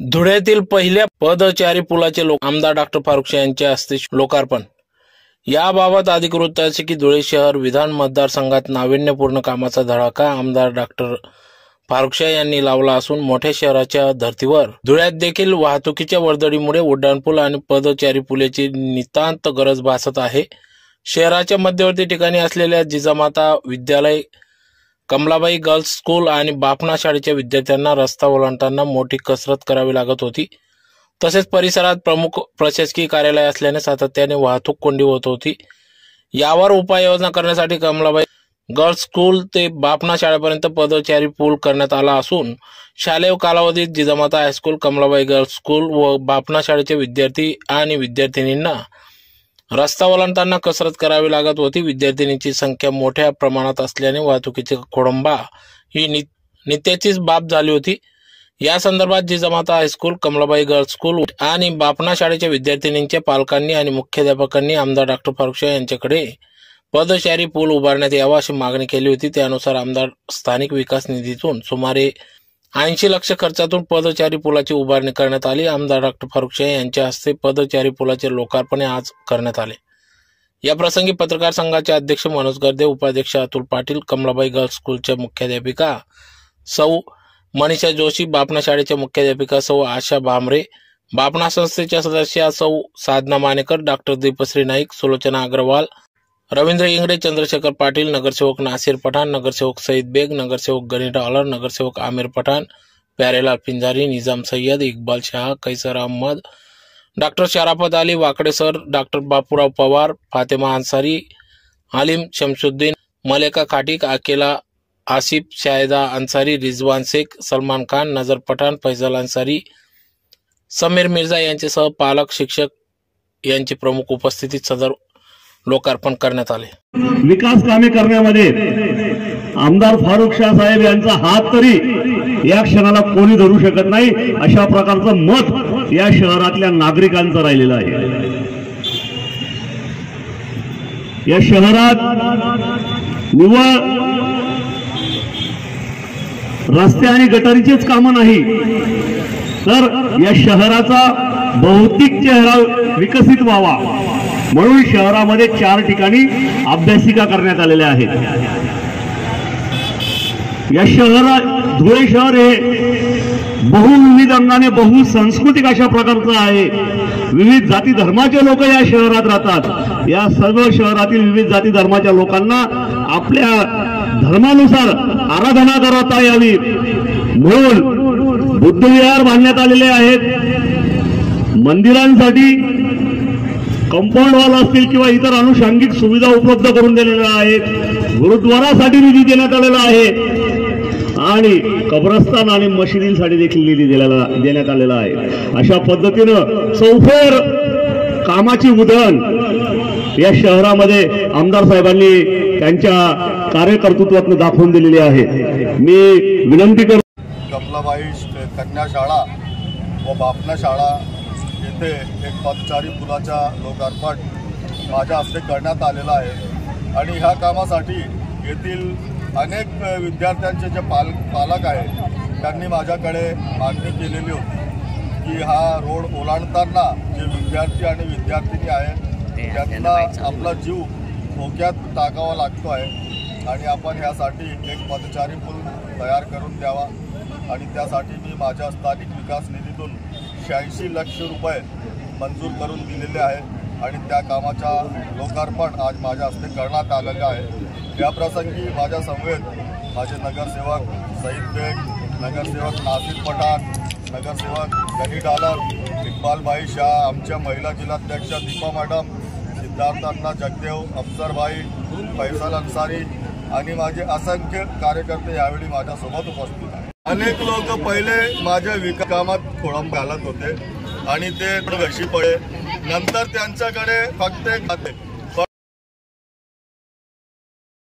धुळ्यातील पहिल्या पदचारी पुलाचे लोक आमदार डॉक्टर फारुख यांच्या हस्ते लोकार्पण. याबाबत अधिक वृत्त असे की धुळे शहर विधान मतदारसंघात नाविन्यपूर्ण कामाचा धडाका आमदार डॉक्टर फारुखशाह यांनी लावला असून मोठ्या शहराच्या धर्तीवर. धुळ्यात देखील वाहतुकीच्या वर्दळीमुळे उड्डाणपूल आणि पदचारी पुलाची नितांत गरज भासत आहे. शहराच्या मध्यवर्ती ठिकाणी असलेल्या जिजामाता विद्यालय कमलाबाई गर्ल्स स्कूल आणि बापना शाळेच्या विद्यार्थ्यांना रस्ता ओलांडताना मोठी कसरत करावी लागत होती. तसेच परिसरात प्रमुख प्रशासकीय कार्यालय असल्याने सातत्याने वाहतूक कोंडी होत होती. यावर उपाययोजना करण्यासाठी कमलाबाई गर्ल्स स्कूल ते बापना शाळेपर्यंत पदचारी पूल करण्यात आला असून शालेय कालावधीत Jijamata high school Kamalabai girls school व बापना शाळेचे विद्यार्थी आणि विद्यार्थिनींना रस्ता ओलांडताना कसरत करावी लागत होती. विद्यार्थिनींची संख्या मोठ्या प्रमाणात असल्याने वाहतुकीची खोडंबा ही नित्याचीच बाब झाली होती. या संदर्भात Jijamata high school Kamalabai girls school आणि बापना शाळेच्या विद्यार्थिनींच्या पालकांनी आणि मुख्याध्यापकांनी आमदार डॉक्टर फारुख यांच्याकडे पदशारी पूल उभारण्यात यावा अशी मागणी केली होती. त्यानुसार आमदार स्थानिक विकास निधीतून सुमारे ऐंशी लक्ष खर्चातून पदचारी पुलाची उभारणी करण्यात आली. आमदार डॉक्टर फारुख शाह यांच्या हस्ते पदचारी पुलाचे लोकार्पण आज करण्यात आले. या प्रसंगी पत्रकार संघाचे अध्यक्ष मनोज गर्दे उपाध्यक्ष अतुल पाटील कमलाबाई गर्ल्स स्कूलच्या मुख्याध्यापिका सौ मनीषा जोशी बापना शाळेच्या मुख्याध्यापिका सौ आशा भामरे बापना संस्थेच्या सदस्या सौ साधना मानेकर डॉक्टर दीपश्री नाईक सुलोचना अग्रवाल रवींद्र इंगडे चंद्रशेखर पाटील नगरसेवक नासिर पठाण नगरसेवक सईद बेग नगरसेवक गणी डॉलर नगरसेवक Amir Pathan Pyarelal Pinjari Nizam Sayyed Iqbal Shah Kaiser Ahmad doctor Sharafat Ali Wakde sir doctor Bapurao Pawar Fatema Ansari Alim Shamsuddin Maleka Khatik अकेला आसिफ शाहिदा अन्सारी रिजवान शेख सलमान खान नजर पठाण फैजल अन्सारी समीर मिर्झा यांच्यासह पालक शिक्षक यांची प्रमुख उपस्थितीत सदर लोकार्पण करण्यात आले. विकास कामे करण्यामध्ये आमदार फारुख शाह साहेब यांचा हात तरी या क्षणाला कोणी धरू शकत नाही अशा प्रकारचं मत या शहरातल्या नागरिकांचं राहिलेलं आहे. या शहरात निव्वळ रस्ते आणि गटारीचेच कामं नाही तर या शहराचा भौतिक चेहरा विकसित व्हावा. म्हणून शहरामध्ये चार ठिकाणी अभ्यासिका करण्यात आलेल्या आहेत. या शहरात धुळे शहर हे बहुविविध अंगाने बहुसंस्कृतिक अशा प्रकारचं आहे. विविध जाती धर्माचे लोक या शहरात राहतात. या सर्व शहरातील विविध जाती धर्माच्या लोकांना आपल्या धर्मानुसार आराधना करता यावी. म्हणून बुद्धविहार बांधण्यात आलेले आहेत. मंदिरांसाठी कंपाऊंड वॉल असतील किंवा इतर अनुषंगिक सुविधा उपलब्ध करून दिलेल्या आहेत गुरुद्वारासाठी निधी देण्यात आलेला आहे आणि कब्रस्तान आणि मशिदींसाठी देखील निधी दिलेला देण्यात आलेला आहे. अशा पद्धतीनं चौफेर कामाची उधळण या शहरामध्ये आमदार साहेबांनी त्यांच्या कार्यकर्तृत्वातून दाखवून दिलेली आहे. मी विनंती करतो कमलाबाई कन्या शाळा व बापना शाळा येथे एक पदचारी पुलाच्या लोकार्पण माझ्या हस्ते करण्यात आलेलं आहे. आणि ह्या कामासाठी येथील अनेक विद्यार्थ्यांचे जे पाल पालक आहेत त्यांनी माझ्याकडे मागणी केलेली होती की हा रोड ओलांडताना जे विद्यार्थी आणि विद्यार्थिनी आहेत त्यांना आपला जीव धोक्यात टाकावा लागतो आहे. आणि आपण ह्यासाठी एक पदचारी पूल तयार करून द्यावा. आणि त्यासाठी मी माझ्या स्थानिक विकास निधीतून शहाऐंशी लक्ष रुपये मंजूर करून दिलेले आहेत आणि त्या कामाच्या लोकार्पण आज माझ्या हस्ते करण्यात आलेलं आहे. त्याप्रसंगी माझ्या समवेत माझे नगरसेवक सईद बेग नगरसेवक नासिर पठाण नगरसेवक गणी डालर इकबालभाई शाह आमच्या महिला जिल्हाध्यक्षा दीपा मॅडम सिद्धार्थांना जगदेव अफसरभाई फैसल अन्सारी आणि माझे असंख्य कार्यकर्ते यावेळी माझ्यासोबत उपस्थित आहेत. अनेक लोक पहिले माझ्या विकामात खोळंब घालत होते आणि ते घशी पडे नंतर त्यांच्याकडे फक्त एक खाते